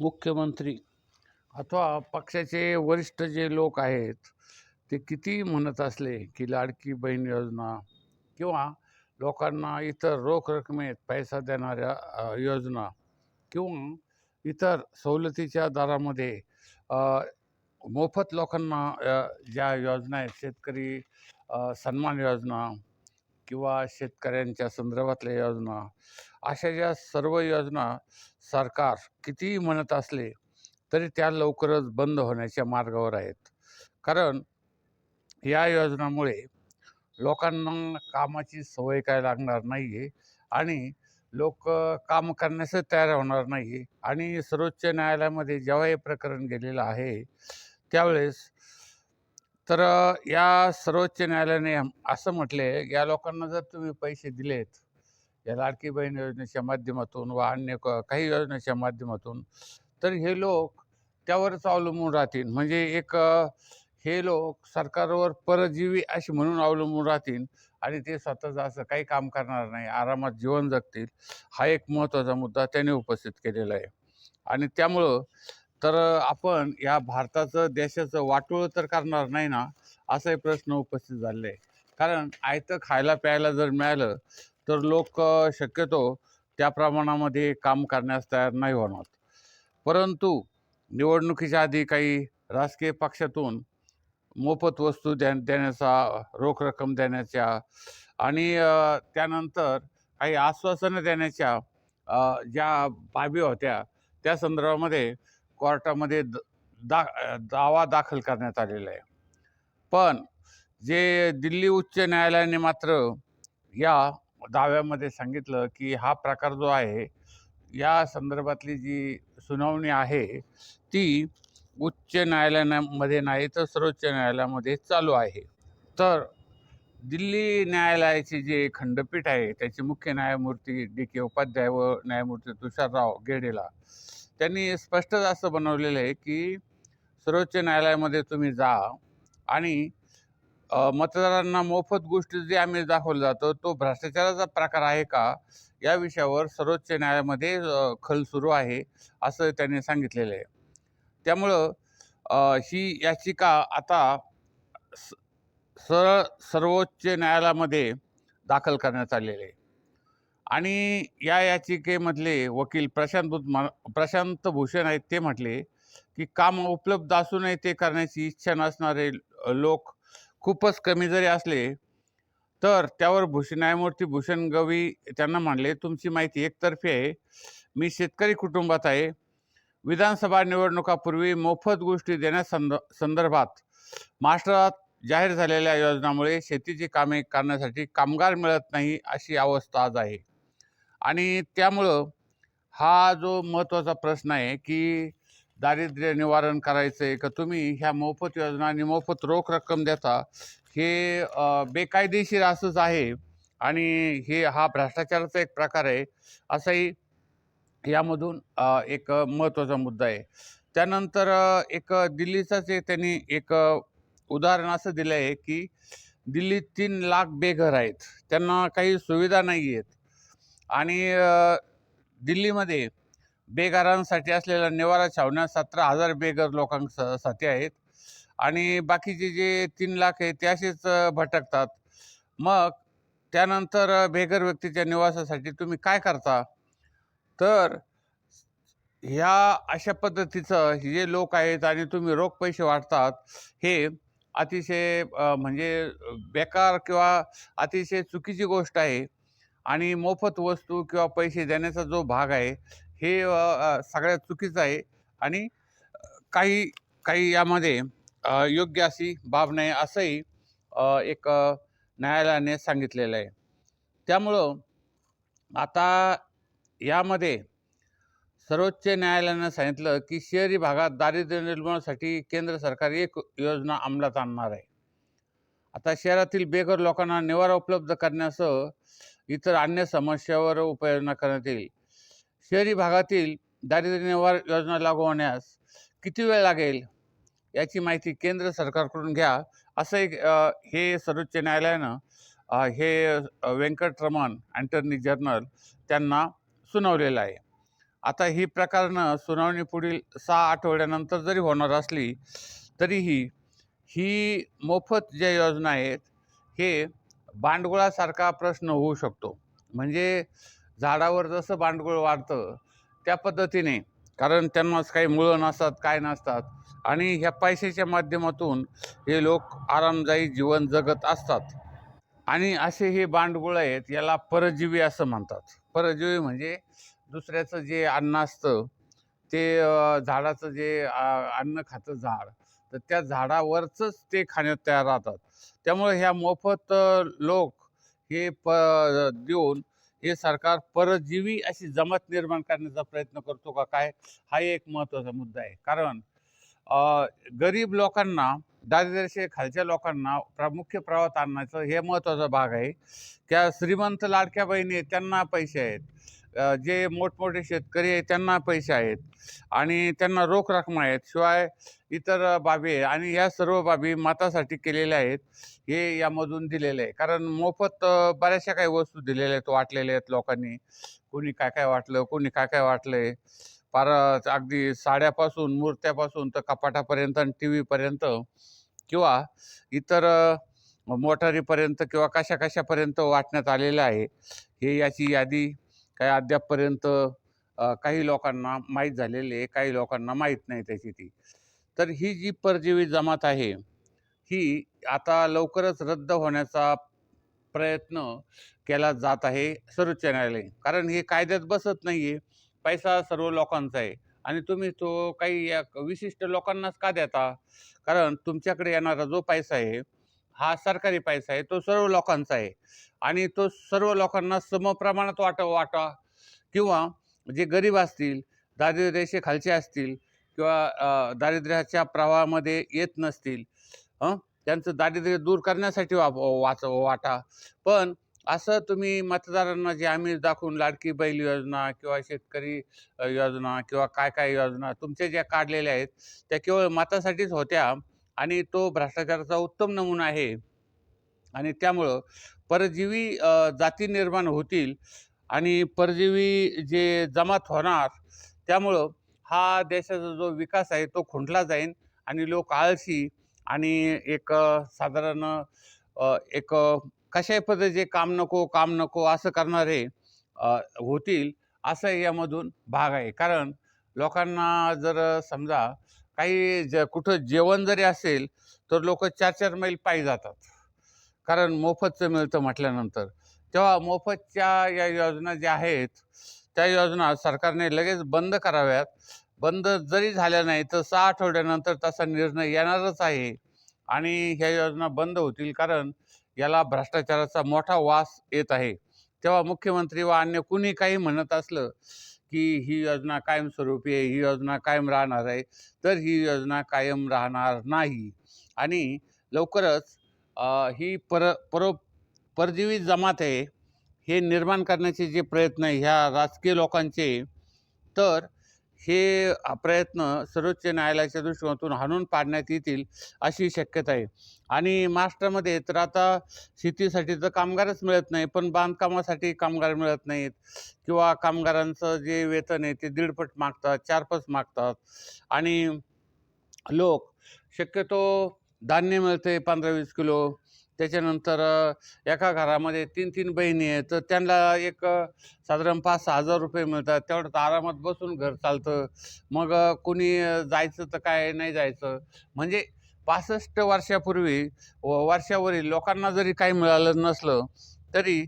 मुख्यमंत्री अथवा पक्षाचे वरिष्ठ जे लोक आहेत ते किती म्हणत असले की लाडकी बहीण योजना किंवा लोकांना इतर रोख रकमेत पैसा देणाऱ्या योजना किंवा इतर सवलतीच्या दरामध्ये मोफत लोकांना ज्या योजना आहेत शेतकरी सन्मान योजना किंवा शेतकऱ्यांच्या संदर्भातल्या योजना अशा ज्या सर्व योजना सरकार कितीही म्हणत असले तरी त्या लवकरच बंद होण्याच्या मार्गावर आहेत. कारण या योजनामुळे लोकांना कामाची सवय काय लागणार नाही आहे आणि लोक काम करण्यास तयार होणार नाही आणि सर्वोच्च न्यायालयामध्ये जेव्हा हे प्रकरण गेलेलं आहे त्यावेळेस तर या सर्वोच्च न्यायालयाने असं म्हटले या लोकांना जर तुम्ही पैसे दिलेत या लाडकी बहीण योजनेच्या माध्यमातून व अन्य काही योजनेच्या माध्यमातून तर हे लोक त्यावरच अवलंबून राहतील. म्हणजे एक हे लोक सरकारवर परजीवी अशी म्हणून अवलंबून राहतील आणि ते स्वतःचं असं काही काम करणार नाही आरामात जीवन जगतील. हा एक महत्त्वाचा मुद्दा त्याने उपस्थित केलेला आहे. आणि त्यामुळं तर आपण या भारताचं देशाचं वाटोळं तर करणार नाही ना असाही प्रश्न उपस्थित झालेला आहे कारण आयतं खायला प्यायला जर मिळालं तर लोक शक्यतो त्या प्रमाणामध्ये काम करण्यास तयार नाही होणार. परंतु निवडणुकीच्या आधी काही राजकीय पक्षातून मोफत वस्तू द्या देण्याचा रोख रक्कम देण्याच्या आणि त्यानंतर काही आश्वासनं देण्याच्या ज्या बाबी होत्या त्या संदर्भामध्ये कोर्टामध्ये द दा दावा दाखल करण्यात आलेला आहे. पण जे दिल्ली उच्च न्यायालयाने मात्र या दाव्यामध्ये सांगितलं की हा प्रकार जो आहे या संदर्भातली जी सुनावणी आहे ती उच्च न्यायालयामध्ये नाही तर सर्वोच्च न्यायालयामध्ये चालू आहे. तर दिल्ली न्यायालयाचे जे खंडपीठ आहे त्याचे मुख्य न्यायमूर्ती डी के उपाध्याय व न्यायमूर्ती तुषारराव गेडेला त्यांनी स्पष्ट असं बनवलेलं आहे की सर्वोच्च न्यायालयामध्ये तुम्ही जा आणि मतदारांना मोफत गोष्टी जे आम्ही दाखवलं जातो तो भ्रष्टाचाराचा प्रकार आहे का? या विषयावर सर्वोच्च न्यायालयामध्ये खल सुरू आहे असं त्यांनी सांगितलेलं आहे. त्यामुळं ही याचिका आता स- सरळ सर्वोच्च न्यायालयामध्ये दाखल करण्यात आलेली आहे. आणि या याचिकेमधले वकील प्रशांत भूत मा- प्रशांत भूषण आहेत ते म्हटले की काम उपलब्ध असूनही ते करण्याची इच्छा नसणारे लोक खूपच कमी जरी असले तर त्यावर भूषण न्यायमूर्ती भूषण गवी त्यांना म्हणले तुमची माहिती एकतर्फी आहे. मी शेतकरी कुटुंबात आहे. विधानसभा निवडणुकापूर्वी मोफत गोष्टी देण्यासंद संदर्भात महाराष्ट्रात जाहीर झालेल्या योजनामुळे शेतीची कामे करण्यासाठी कामगार मिळत नाही अशी अवस्था आज आहे. आणि त्यामुळं हा जो महत्त्वाचा प्रश्न आहे की दारिद्र्य निवारण करायचं आहे का? तुम्ही ह्या मोफत योजना आणि मोफत रोख रक्कम देता हे बेकायदेशीर असंच आहे आणि हे हा भ्रष्टाचाराचा एक प्रकार आहे असाही यामधून एक महत्त्वाचा मुद्दा आहे. त्यानंतर एक दिल्लीचाच त्यांनी एक उदाहरण असं दिलं आहे की दिल्लीत तीन लाख बेघर आहेत. त्यांना काही सुविधा नाही आहेत आणि दिल्लीमध्ये बेघरांसाठी असलेल्या निवारा छावण्या सतरा हजार बेघर लोकांसाठी आहेत. आणि बाकीचे जे तीन लाख आहेत ते असेच भटकतात. मग त्यानंतर बेघर व्यक्तीच्या निवासासाठी तुम्ही काय करता? तर ह्या अशा पद्धतीचं हे जे लोक आहेत आणि तुम्ही रोख पैसे वाटतात हे अतिशय म्हणजे बेकार किंवा अतिशय चुकीची गोष्ट आहे. आणि मोफत वस्तू किंवा पैसे देण्याचा जो भाग आहे हे सगळ्यात चुकीचं आहे. आणि काही काही यामध्ये योग्य अशी बाब नाही असंही एक न्यायालयाने सांगितलेलं आहे. त्यामुळं आता यामध्ये सर्वोच्च न्यायालयानं सांगितलं की शहरी भागात दारिद्र्य निर्मूलनासाठी केंद्र सरकार एक योजना अंमलात आणणार आहे. आता शहरातील बेघर लोकांना निवारा उपलब्ध करण्यासह इतर अन्य समस्यावर उपाययोजना करण्यात येईल. शहरी भागातील दारिद्र्य निवार योजना लागू होण्यास किती वेळ लागेल? याची माहिती केंद्र सरकारकडून घ्या. असं एक हे सर्वोच्च न्यायालयानं हे अ, व्यंकटरमण अँटर्नी जनरल त्यांना सुनावलेलं आहे. आता ही प्रकरणं सुनावणी पुढील सहा आठवड्यानंतर जरी होणार असली तरीही ही मोफत ज्या योजना आहेत हे भांडगुळासारखा प्रश्न होऊ शकतो. म्हणजे झाडावर जसं बांडगुळ वाढतं त्या पद्धतीने. कारण त्यांनाच काही मुळं नसतात काय नसतात. आणि ह्या पैशाच्या माध्यमातून हे लोक आरामदायी जीवन जगत असतात. आणि असे हे भांडगुळ आहेत याला परजीवी असं म्हणतात. परजीवी म्हणजे दुसऱ्याचं जे अन्न असतं ते झाडाचं जे अन्न खातं झाड तर त्या झाडावरचंच ते खाण्यात तयार राहतात. त्यामुळे ह्या मोफत लोक हे प देऊन हे सरकार परजीवी अशी जमात निर्माण करण्याचा प्रयत्न करतो का काय? हा एक महत्त्वाचा मुद्दा आहे. कारण गरीब लोकांना दारिद्र्याचे खालच्या लोकांना प्रामुख्य प्रवाहात आणण्याचं हे महत्त्वाचा भाग आहे. त्या श्रीमंत लाडक्या बहिणी आहेत त्यांना पैसे आहेत. जे मोठमोठे शेतकरी आहेत त्यांना पैसे आहेत आणि त्यांना रोख रकमा आहेत शिवाय इतर बाबी आहे आणि या सर्व बाबी मतासाठी केलेल्या आहेत हे यामधून दिलेलं आहे. कारण मोफत बऱ्याचशा काही वस्तू दिलेल्या आहेत वाटलेल्या आहेत लोकांनी. कोणी काय काय वाटलं कोणी काय काय वाटलं आहे फार अगदी साड्यापासून मूर्त्यापासून तर कपाटापर्यंत आणि टी व्हीपर्यंत किंवा इतर मोटारीपर्यंत किंवा कशा कशापर्यंत वाटण्यात आलेलं आहे हे याची यादी काय अद्यापपर्यंत काही लोकांना माहीत झालेली आहे काही लोकांना माहीत नाही त्याची ती. तर ही जी परजीवी जमात आहे ही आता लवकरच रद्द होण्याचा प्रयत्न केला जात आहे सर्वोच्च न्यायालय. कारण हे कायद्यात बसत नाही आहे पैसा सर्व लोकांचा आहे. आणि तुम्ही तो काही या विशिष्ट लोकांनाच का देता? कारण तुमच्याकडे येणारा जो पैसा आहे हा सरकारी पैसा आहे तो सर्व लोकांचा आहे. आणि तो सर्व लोकांना समप्रमाणात वाटा वाटा किंवा जे गरीब असतील दारिद्र्य असतील किंवा दारिद्र्याच्या प्रवाहामध्ये येत नसतील त्यांचं दारिद्र्य दूर करण्यासाठी वा वाच वाटा. पण असं तुम्ही मतदारांना जे आम्ही दाखवून लाडकी बैल योजना किंवा शेतकरी योजना किंवा काय काय योजना तुमच्या ज्या काढलेल्या आहेत त्या केवळ मतासाठीच होत्या आणि तो भ्रष्टाचाराचा उत्तम नमुना आहे. आणि त्यामुळं परजीवी जाती निर्माण होतील आणि परजीवी जे जमात होणार त्यामुळं हा देशाचा जो विकास आहे तो खुंटला जाईल आणि लोक आळशी आणि एक साधारण एक कशाही पद्धतीचे काम नको काम नको असं करणारे होतील असं यामधून भाग आहे. कारण लोकांना जर समजा काही ज कुठं जेवण जरी असेल तर लोक चार चार मैल पायी जातात. कारण मोफतचं मिळतं म्हटल्यानंतर. तेव्हा मोफतच्या या योजना ज्या आहेत त्या योजना सरकारने लगेच बंद कराव्यात. बंद जरी झाल्या नाही तर सहा आठवड्यानंतर तसा निर्णय येणारच आहे. आणि ह्या योजना बंद होतील कारण याला भ्रष्टाचाराचा मोठा वास येत आहे. तेव्हा मुख्यमंत्री व अन्य कुणी काही म्हणत असलं की ही योजना कायमस्वरूपी आहे ही योजना कायम राहणार आहे. तर ही योजना कायम राहणार नाही. आणि लवकरच ही पर परो परजीवी जमात आहे हे निर्माण करण्याचे जे प्रयत्न आहे ह्या राजकीय लोकांचे तर हे प्रयत्न सर्वोच्च न्यायालयाच्या दृष्टिकोनातून हाणून पाडण्यात येतील अशी शक्यता आहे. आणि महाराष्ट्रामध्ये तर आता शेतीसाठी तर कामगारच मिळत नाही पण बांधकामासाठी कामगार मिळत नाहीत. किंवा कामगारांचं जे वेतन आहे ते दीडपट मागतात चारपट मागतात. आणि लोक शक्यतो धान्य मिळते पंधरा वीस किलो त्याच्यानंतर एका घरामध्ये तीन तीन बहिणी आहेत. तर त्यांना एक साधारण पाच सहा हजार रुपये मिळतात. तेवढं आरामात बसून घर चालतं. मग कुणी कोणी जायचं तर काय नाही जायचं. म्हणजे पासष्ट वर्षापूर्वी व वर्षावरील लोकांना जरी काही मिळालं नसलं तरी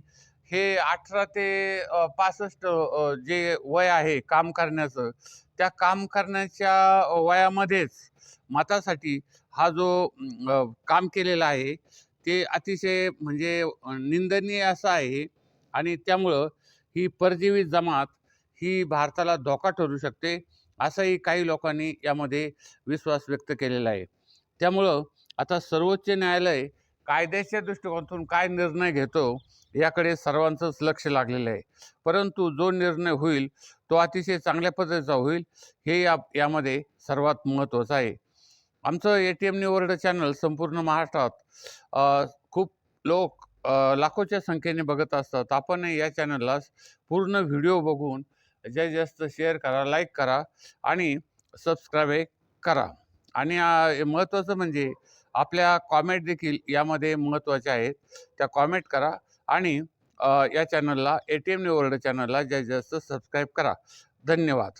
हे अठरा ते पासष्ट जे वय आहे काम करण्याचं त्या काम करण्याच्या वयामध्येच मतासाठी हा जो काम केलेला आहे ते अतिशय म्हणजे निंदनीय असं आहे. आणि त्यामुळं ही परजीवी जमात ही भारताला धोका ठरू शकते असंही काही लोकांनी यामध्ये विश्वास व्यक्त केलेला आहे. त्यामुळं आता सर्वोच्च न्यायालय कायद्याच्या दृष्टिकोनातून काय निर्णय घेतो याकडे सर्वांचंच लक्ष लागलेलं आहे. परंतु जो निर्णय होईल तो अतिशय चांगल्या पद्धतीचा होईल हे या यामध्ये सर्वात महत्त्वाचं आहे. आमचं A T M new channel संपूर्ण महाराष्ट्रात खूप लोक लाखोच्या संख्येने बघत असतात. आपण या चॅनलला पूर्ण व्हिडिओ बघून जास्तीत जास्त शेअर करा लाईक करा आणि सबस्क्राईब करा. आणि महत्त्वाचं म्हणजे आपल्या कॉमेंट देखील यामध्ये महत्त्वाच्या आहेत. त्या कॉमेंट करा आणि या चॅनलला ए टी एम वर्ल्ड चॅनलला जास्तीत जास्त सबस्क्राईब करा. धन्यवाद.